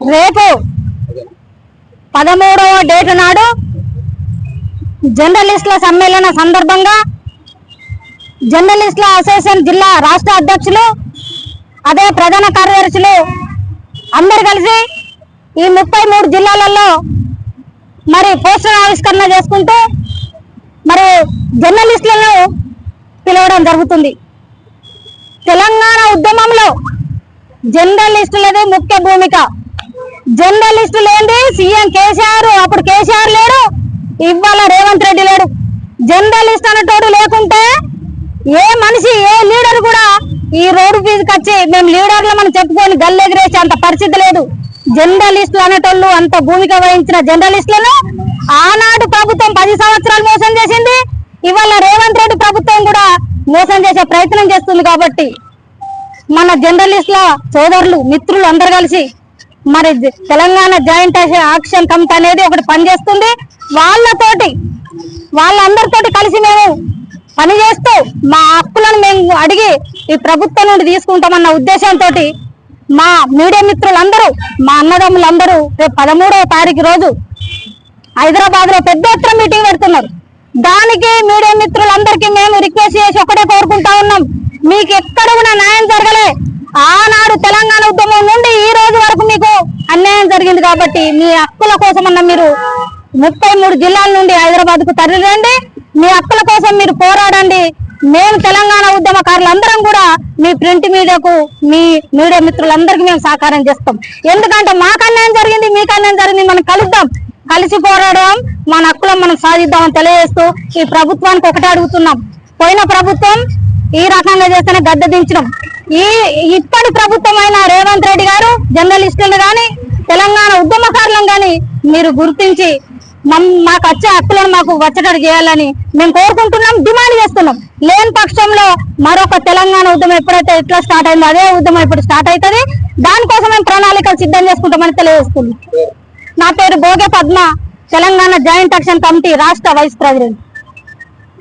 రేపు పదమూడవ డేటు నాడు జర్నలిస్టుల సమ్మేళన సందర్భంగా జర్నలిస్టుల అసోసియేషన్ జిల్లా రాష్ట్ర అధ్యక్షులు అదే ప్రధాన కార్యదర్శులు అందరు కలిసి ఈ ముప్పై మూడు జిల్లాలలో మరి పోస్టర్ ఆవిష్కరణ చేసుకుంటూ మరి జర్నలిస్టులను పిలవడం జరుగుతుంది. తెలంగాణ ఉద్యమంలో జర్నలిస్టులదే ముఖ్య భూమిక. జర్నలిస్టు లేని సీఎం కేసీఆర్ అప్పుడు కేసీఆర్ లేడు ఇవాళ రేవంత్ రెడ్డి లేడు. జర్నలిస్ట్ అనేటోడు లేకుంటే ఏ మనిషి ఏ లీడర్ కూడా ఈ రోడ్డు ఫీజుకి వచ్చి మేము లీడర్లు మనం చెప్పుకొని గల్లెగిరేసే అంత పరిస్థితి లేదు. జర్నలిస్టులు అనేటోళ్ళు అంత భూమిక వహించిన జర్నలిస్టులను ఆనాడు ప్రభుత్వం పది సంవత్సరాలు మోసం చేసింది ఇవాళ రేవంత్ రెడ్డి ప్రభుత్వం కూడా మోసం చేసే ప్రయత్నం చేస్తుంది కాబట్టి మన జర్నలిస్టుల సోదరులు మిత్రులు అందరు కలిసి మరి తెలంగాణ జాయింట్ యాక్షన్ కమిటీ అనేది ఒకటి పనిచేస్తుంది. వాళ్ళతోటి వాళ్ళందరితోటి కలిసి మేము పని చేస్తూ మా హక్కులను మేము అడిగి ఈ ప్రభుత్వం నుండి తీసుకుంటామన్న ఉద్దేశంతో మా మీడియా మిత్రులందరూ మా అన్నదమ్ములందరూ రేపు పదమూడవ తారీఖు రోజు హైదరాబాద్లో పెద్ద ఎత్తున మీటింగ్ పెడుతున్నారు. దానికి మీడియా మిత్రులందరికీ మేము రిక్వెస్ట్ చేసి ఒకటే కోరుకుంటా ఉన్నాం. మీకు ఎక్కడ కూడా న్యాయం జరగలే. ఆనాడు తెలంగాణ ఉద్యమం నుండి ఈ రోజు వరకు మీకు అన్యాయం జరిగింది కాబట్టి మీ హక్కుల కోసమన్న మీరు ముప్పై మూడు జిల్లాల నుండి హైదరాబాద్కు తరలిరండి మీ హక్కుల కోసం మీరు పోరాడండి. మేము తెలంగాణ ఉద్యమకారులందరం కూడా మీ ప్రింట్ మీడియాకు మీ మీడియా మిత్రులందరికీ మేము సహకారం చేస్తాం. ఎందుకంటే మాకు అన్యాయం జరిగింది మీకు అన్యాయం జరిగింది మనం కలుద్దాం. కలిసి పోరాడడం మన హక్కులను మనం సాధిద్దామని తెలియజేస్తూ ఈ ప్రభుత్వానికి ఒకటే అడుగుతున్నాం. పోయిన ప్రభుత్వం ఈ రకంగా చేస్తేనే గద్దె దించడం. ఈ ఇప్పటి ప్రభుత్వం అయిన రేవంత్ రెడ్డి గారు జర్నలిస్టులు గాని తెలంగాణ ఉద్యమకారులను గాని మీరు గుర్తించి మాకు వచ్చే హక్కులను మాకు వచ్చేటట్టు చేయాలని మేము కోరుకుంటున్నాం డిమాండ్ చేస్తున్నాం. లేని పక్షంలో మరొక తెలంగాణ ఉద్యమం ఎప్పుడైతే ఎట్లా స్టార్ట్ అయిందో అదే ఉద్యమం ఇప్పుడు స్టార్ట్ అవుతుంది. దానికోసం మేము ప్రణాళికలు సిద్ధం చేసుకుంటామని తెలియజేస్తున్నాం. నా పేరు Bhoge Padma Telangana joint action committee రాష్ట్ర వైస్ ప్రెసిడెంట్.